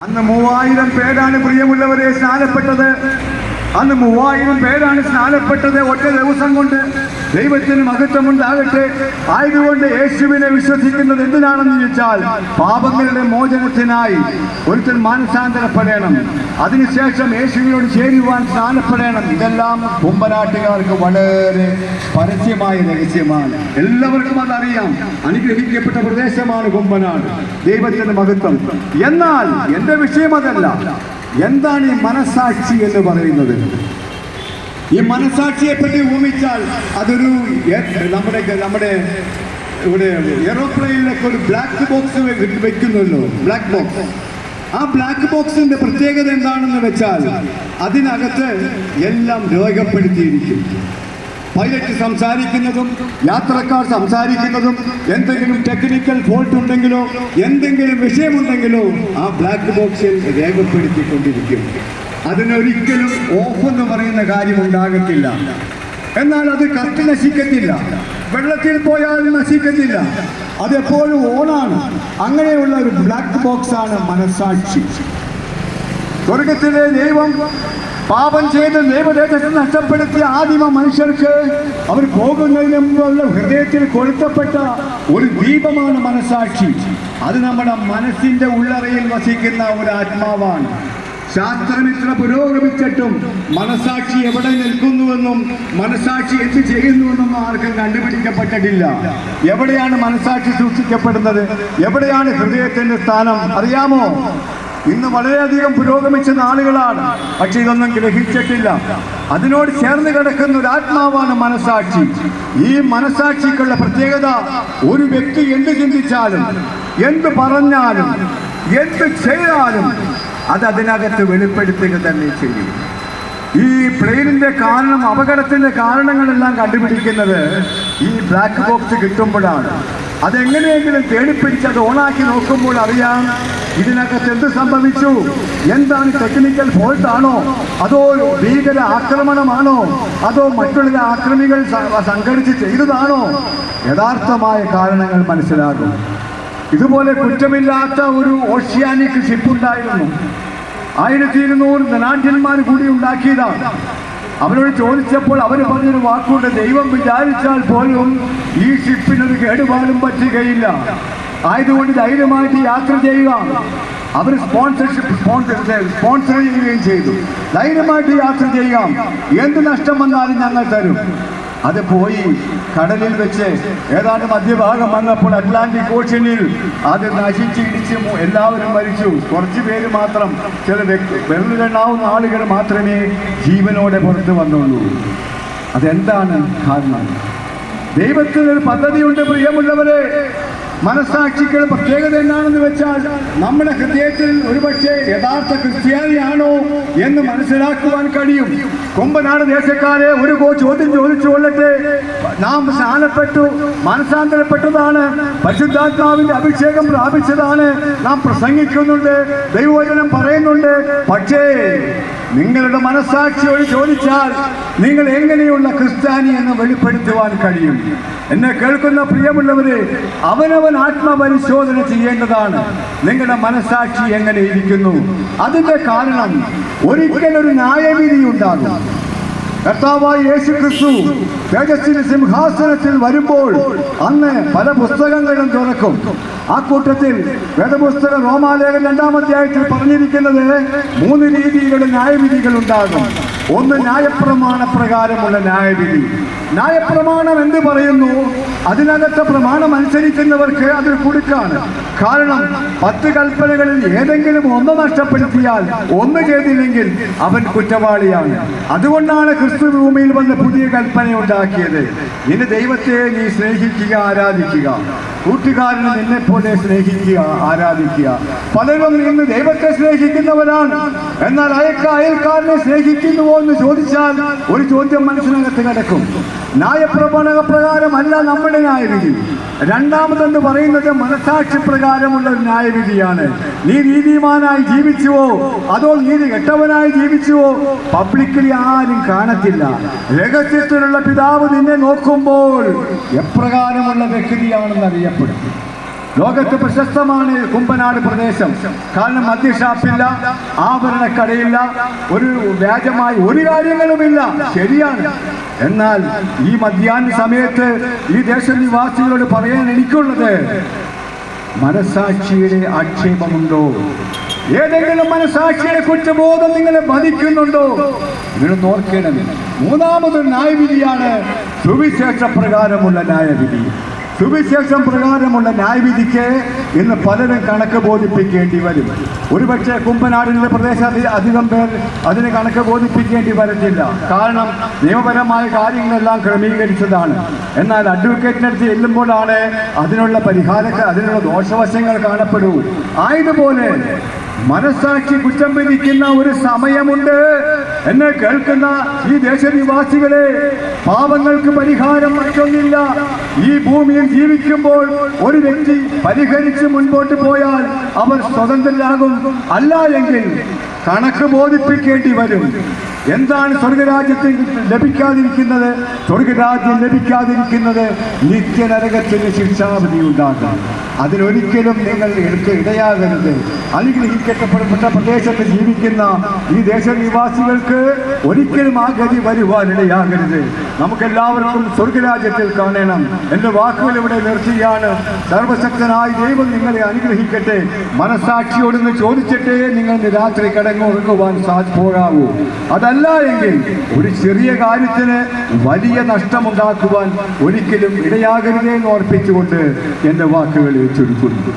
അന്ന് മൂവായിരം പേരാണ് പ്രിയമുള്ളവരെ സ്നാനപ്പെട്ടത്. അന്ന് മൂവായിരം പേരാണ് സ്നാനപ്പെട്ടത് ഒറ്റ ദിവസം കൊണ്ട്. ദൈവത്തിന് മഹത്വമുണ്ടാകട്ടെ ആയതുകൊണ്ട് യേശുവിനെ വിശ്വസിക്കുന്നത് എന്തിനാണെന്ന് ചോദിച്ചാൽ പാപങ്ങളുടെ മോചനത്തിനായി ഒരുത്തൻ മാനസാന്തരപ്പെടണം. അതിനുശേഷം യേശുവിനോട് ചേരുവാൻ സ്നാനപ്പെടണം. ഇതെല്ലാം കുമ്പനാട്ടുകാർക്ക് വളരെ പരസ്യമായ രഹസ്യമാണ്. എല്ലാവർക്കും അതറിയാം. അനുഗ്രഹിക്കപ്പെട്ട പ്രദേശമാണ് കുമ്പനാട്. ദൈവത്തിന്റെ മഹത്വം. എന്നാൽ എന്റെ വിഷയം അതല്ല എന്താണ് ഈ മനസാക്ഷി എന്ന് പറയുന്നത്? ഈ മനസാക്ഷിയെ പറ്റി ഊമിച്ചാൽ അതൊരു നമ്മുടെ നമ്മുടെ ഇവിടെ എറോപ്ലെയിനിലൊക്കെ ഒരു ബ്ലാക്ക് ബോക്സ് വെക്കുന്നല്ലോ ബ്ലാക്ക് ബോക്സ് ആ ബ്ലാക്ക് ബോക്സിന്റെ പ്രത്യേകത എന്താണെന്ന് വെച്ചാൽ അതിനകത്ത് എല്ലാം രേഖപ്പെടുത്തിയിരിക്കും. പൈലറ്റ് സംസാരിക്കുന്നതും യാത്രക്കാർ സംസാരിക്കുന്നതും എന്തെങ്കിലും ടെക്നിക്കൽ ഫോൾട്ട് ഉണ്ടെങ്കിലോ എന്തെങ്കിലും വിഷയമുണ്ടെങ്കിലോ ആ ബ്ലാക്ക് ബോക്സിൽ രേഖപ്പെടുത്തിക്കൊണ്ടിരിക്കും. അതിനൊരിക്കലും ഓഫ് എന്ന് പറയുന്ന കാര്യം ഉണ്ടാകത്തില്ല. എന്നാൽ അത് കത്തി നശിക്കത്തില്ല. വെള്ളത്തിൽ പോയാൽ നശിക്കത്തില്ല. അതെപ്പോഴും ഓണാണ് അങ്ങനെയുള്ള ഒരു ബ്ലാക്ക് ബോക്സാണ് മനസാക്ഷി. സ്വർഗത്തിലെ ദൈവം പാപം ചെയ്ത് ദൈവദേശത്തെ നഷ്ടപ്പെടുത്തിയ ആദിമ മനുഷ്യർക്ക് അവർ പോകുന്നതിന് മുമ്പുള്ള ഹൃദയത്തിൽ കൊളുത്തപ്പെട്ട ഒരു ദീപമാണ് മനസാക്ഷി. അത് നമ്മുടെ മനസ്സിന്റെ ഉള്ളറയിൽ വസിക്കുന്ന ഒരു ആത്മാവാണ്. ശാസ്ത്രമിത്ര പുരോഗമിച്ചിട്ടും മനസാക്ഷി എവിടെ നിൽക്കുന്നുവെന്നും മനസാക്ഷി എന്ത് ചെയ്യുന്നുവെന്നും ആർക്കും കണ്ടുപിടിക്കപ്പെട്ടിട്ടില്ല. എവിടെയാണ് മനസാക്ഷി സൂക്ഷിക്കപ്പെടുന്നത്? എവിടെയാണ് ഹൃദയത്തിന്റെ സ്ഥാനം? അറിയാമോ? ഇന്ന് വളരെയധികം പുരോഗമിച്ച നാളുകളാണ്. പക്ഷെ ഇതൊന്നും ഗ്രഹിച്ചിട്ടില്ല. അതിനോട് ചേർന്ന് കിടക്കുന്ന ഒരു ആത്മാവാണ് മനസാക്ഷി. ഈ മനസാക്ഷിക്കുള്ള പ്രത്യേകത ഒരു വ്യക്തി എന്ത് ചിന്തിച്ചാലും എന്ത് പറഞ്ഞാലും എന്ത് ചെയ്താലും അത് അതിനകത്ത് വെളിപ്പെടുത്തുക തന്നെ ചെയ്യും. ഈ പ്ലെയിനിന്റെ കാരണം അപകടത്തിന്റെ കാരണങ്ങളെല്ലാം കണ്ടുപിടിക്കുന്നത് ഈ ബ്ലാക്ക് ബോക്സ് കിട്ടുമ്പോഴാണ്. അതെങ്ങനെയെങ്കിലും തേടിപ്പിടിച്ച് അത് ഓണാക്കി നോക്കുമ്പോൾ അറിയാം ഇതിനകത്ത് എന്ത് സംഭവിച്ചു? എന്താണ് ടെക്നിക്കൽ ഫോൾട്ട് ആണോ? അതോ ഭീകര ആക്രമണമാണോ? അതോ മറ്റുള്ള ആക്രമികൾ സംഘടിച്ച് ചെയ്തതാണോ? യഥാർത്ഥമായ കാരണങ്ങൾ മനസ്സിലാകും. ഇതുപോലെ കുറ്റമില്ലാത്ത ഒരു ഓഷ്യാനിക് ഷിപ്പ് ഉണ്ടായിരുന്നു. ആയിരത്തി ഇരുന്നൂറ് ധനാഢ്യന്മാർ കൂടി ഉണ്ടാക്കിയതാണ്. അവരോട് ചോദിച്ചപ്പോൾ അവർ പറഞ്ഞൊരു വാക്കുണ്ട് ദൈവം വിചാരിച്ചാൽ പോലും ഈ ഷിപ്പിനൊരു കേടുപാടും പറ്റുകയില്ല. ആയതുകൊണ്ട് ധൈര്യമായിട്ട് യാത്ര ചെയ്യുക. അവർ സ്പോൺസർഷിപ്പ് സ്പോൺസർ സ്പോൺസർ ചെയ്യുകയും ചെയ്തു. ധൈര്യമായിട്ട് യാത്ര ചെയ്യാം. എന്ത് നഷ്ടം വന്നാലും ഞങ്ങൾ തരും. അത് പോയി കടലിൽ വെച്ച് ഏതാണ്ട് മധ്യഭാഗം വന്നപ്പോൾ അറ്റ്ലാന്റിക് ഓഷ്യനിൽ അത് നശിച്ച് ഇടിച്ച് എല്ലാവരും മരിച്ചു. കുറച്ച് പേര് മാത്രം. ചില വ്യക്തി വെറുതെണ്ണാവുന്ന ആളുകൾ മാത്രമേ ജീവനോടെ പുറത്ത് വന്നുള്ളൂ. അതെന്താണ് കാരണം? ദൈവത്തിന് ഒരു പദ്ധതിയുണ്ട് പ്രിയമുള്ളവരെ. മനസാക്ഷിക്കുള്ള പ്രത്യേകത എന്താണെന്ന് വെച്ചാൽ നമ്മുടെ ഹൃദയത്തിൽ ഒരുപക്ഷെ യഥാർത്ഥ ക്രിസ്ത്യാനിയാണോ എന്ന് മനസ്സിലാക്കുവാൻ കഴിയും. കൊമ്പനാട് ദേശക്കാരെ ഒരു ചോദ്യം ചോദിച്ചു കൊള്ളട്ടെ. നാം സ്നാനപ്പെട്ടു മനസാന്തരപ്പെട്ടതാണ് പരിശുദ്ധാത്മാവിന്റെ അഭിഷേകം പ്രാപിച്ചതാണ്. നാം പ്രസംഗിക്കുന്നുണ്ട് ദൈവവചനം പറയുന്നുണ്ട്. പക്ഷേ നിങ്ങളുടെ മനസാക്ഷിയോട് ചോദിച്ചാൽ നിങ്ങൾ എങ്ങനെയുള്ള ക്രിസ്ത്യാനി എന്ന് വെളിപ്പെടുത്തുവാൻ കഴിയും. എന്നെ കേൾക്കുന്ന പ്രിയമുള്ളവരെ അവനവൻ ആത്മപരിശോധന ചെയ്യേണ്ടതാണ്. നിങ്ങളുടെ മനസാക്ഷി എങ്ങനെ ഇരിക്കുന്നു? അതിന്റെ കാരണം ഒരിക്കലൊരു ന്യായവിധി ഉണ്ടാകും. കർത്താവായ യേശു ക്രിസ്തു തേജസ്സിന്റെ സിംഹാസനത്തിൽ വരുമ്പോൾ അന്ന് പല പുസ്തകങ്ങളും തുറക്കും. ആ കൂട്ടത്തിൽ വേദപുസ്തകം റോമാലേഖൻ രണ്ടാമധ്യായത്തിൽ പറഞ്ഞിരിക്കുന്നത് മൂന്ന് രീതിയിലുള്ള ന്യായവിധികൾ ഉണ്ടാകും. ഒന്ന് ന്യായപ്രമാണ പ്രകാരമുള്ള ന്യായവിധി. ന്യായപ്രമാണം എന്ത് പറയുന്നു? അതിനകത്തെ പ്രമാണം അനുസരിക്കുന്നവർക്ക് അത് കൊടുക്കാണ്. കാരണം പത്ത് കൽപ്പനകളിൽ ഏതെങ്കിലും ഒന്ന് നഷ്ടപ്പെടുത്തിയാൽ ഒന്ന് ചെയ്തില്ലെങ്കിൽ അവൻ കുറ്റവാളിയാണ്. അതുകൊണ്ടാണ് ക്രിസ്തു ഭൂമിയിൽ വന്ന് പുതിയ കൽപ്പന ഉണ്ടാക്കിയത്. ഇനി ദൈവത്തെ നീ സ്നേഹിക്കുക ആരാധിക്കുക. കൂട്ടുകാരനെ നിന്നെ പോലെ സ്നേഹിക്കുക ആരാധിക്കുക. പലരും ഇന്ന് ദൈവത്തെ സ്നേഹിക്കുന്നവരാണ്. എന്നാൽ അയൽക്കാരനെ സ്നേഹിക്കുന്നുവോ എന്ന് ചോദിച്ചാൽ ഒരു ചോദ്യം മനസ്സിനകത്ത് കിടക്കും. ന്യായപ്രമാണ പ്രകാരമല്ല നമ്മുടെ ന്യായവിധി. രണ്ടാമതെന്ന് പറയുന്നത് മനസാക്ഷി പ്രകാരമുള്ള ഒരു ന്യായവിധിയാണ്. നീ നീതിമാനായി ജീവിച്ചുവോ? അതോ നീതി കെട്ടവനായി ജീവിച്ചുവോ? പബ്ലിക്കലി ആരും കാണത്തില്ല. രഹസ്യത്തിലുള്ള പിതാവ് നിന്നെ നോക്കുമ്പോൾ എപ്രകാരമുള്ള വ്യക്തിയാണെന്ന് അറിയപ്പെടും. ലോകത്ത് പ്രശസ്തമാണ് കുമ്പനാട് പ്രദേശം. കാരണം മദ്യഷാപ്പില്ല ആഭരണക്കടയില്ല ഒരു വ്യാജമായി ഒരു കാര്യങ്ങളുമില്ല. ശരിയാണ്. എന്നാൽ ഈ മധ്യാഹ്ന സമയത്ത് ഈ ദേശനിവാസികളോട് പറയാൻ എനിക്കുള്ളത് മനസാക്ഷിയുടെ ആക്ഷേപമുണ്ടോ? ഏതെങ്കിലും മനസാക്ഷിയെ കുറ്റബോധം നിങ്ങളെ ബാധിക്കുന്നുണ്ടോ? നിങ്ങൾ നോക്കേണ്ടത് മൂന്നാമത് ന്യായവിധിയാണ് സുവിശേഷ പ്രകാരമുള്ള ന്യായവിധി. സുവിശേഷം പ്രകാരമുള്ള ന്യായവിധിക്ക് ഇന്ന് പലരും കണക്ക് ബോധിപ്പിക്കേണ്ടി വരും. ഒരുപക്ഷെ കുമ്പനാടിന്റെ പ്രദേശത്ത് അധികം പേർ അതിന് കണക്ക് ബോധിപ്പിക്കേണ്ടി വരത്തില്ല. കാരണം നിയമപരമായ കാര്യങ്ങളെല്ലാം ക്രമീകരിച്ചതാണ്. എന്നാൽ അഡ്വക്കേറ്റിനടുത്ത് ചെല്ലുമ്പോഴാണ് അതിനുള്ള പരിഹാര അതിനുള്ള ദോഷവശങ്ങൾ കാണപ്പെടൂ ആയതുപോലെ മനസാക്ഷി കുറ്റം വിധിക്കുന്ന ഒരു സമയമുണ്ട് എന്നെ കേൾക്കുന്ന ഈ ദേശനിവാസികളെ പാപങ്ങൾക്ക് പരിഹാരം മറ്റൊന്നില്ല. ഈ ഭൂമിയിൽ ജീവിക്കുമ്പോൾ ഒരു വ്യക്തി പരിഹരിച്ച് മുൻപോട്ട് പോയാൽ അവർ സ്വതന്ത്രരാകും. അല്ല എങ്കിൽ കണക്ക് ബോധിപ്പിക്കേണ്ടി വരും. എന്താണ് സ്വർഗരാജ്യത്തിൽ ലഭിക്കാതിരിക്കുന്നത്? സ്വർഗരാജ്യം ലഭിക്കാതിരിക്കുന്നത് നിത്യനരകത്തിന് ശിക്ഷാവിധി ഉണ്ടാകാം അതിലൊരിക്കലും നിങ്ങൾ എടുത്ത് ഇടയാകരുത്. അനുഗ്രഹിക്കപ്പെട്ട പ്രദേശത്ത് ജീവിക്കുന്ന ഈ ദേശനിവാസികൾക്ക് ഒരിക്കലും ആ ഗതി വരുവാൻ ഇടയാകരുത്. നമുക്കെല്ലാവർക്കും സ്വർഗരാജ്യത്തിൽ കാണണം. എന്റെ വാക്കുകൾ ഇവിടെ നിർത്തിയാണ്. സർവശക്തനായ ദൈവം നിങ്ങളെ അനുഗ്രഹിക്കട്ടെ. മനസാക്ഷിയോടൊന്ന് ചോദിച്ചിട്ടേ നിങ്ങൾ രാത്രി കടങ്ങുറങ്ങുവാൻ സാ പോകാവൂ അതല്ല എങ്കിൽ ഒരു ചെറിയ കാര്യത്തിന് വലിയ നഷ്ടമുണ്ടാക്കുവാൻ ഒരിക്കലും ഇടയാകരുതേ എന്ന് ഓർപ്പിച്ചുകൊണ്ട് എന്റെ വാക്കുകൾ ചുരുക്കുന്നു.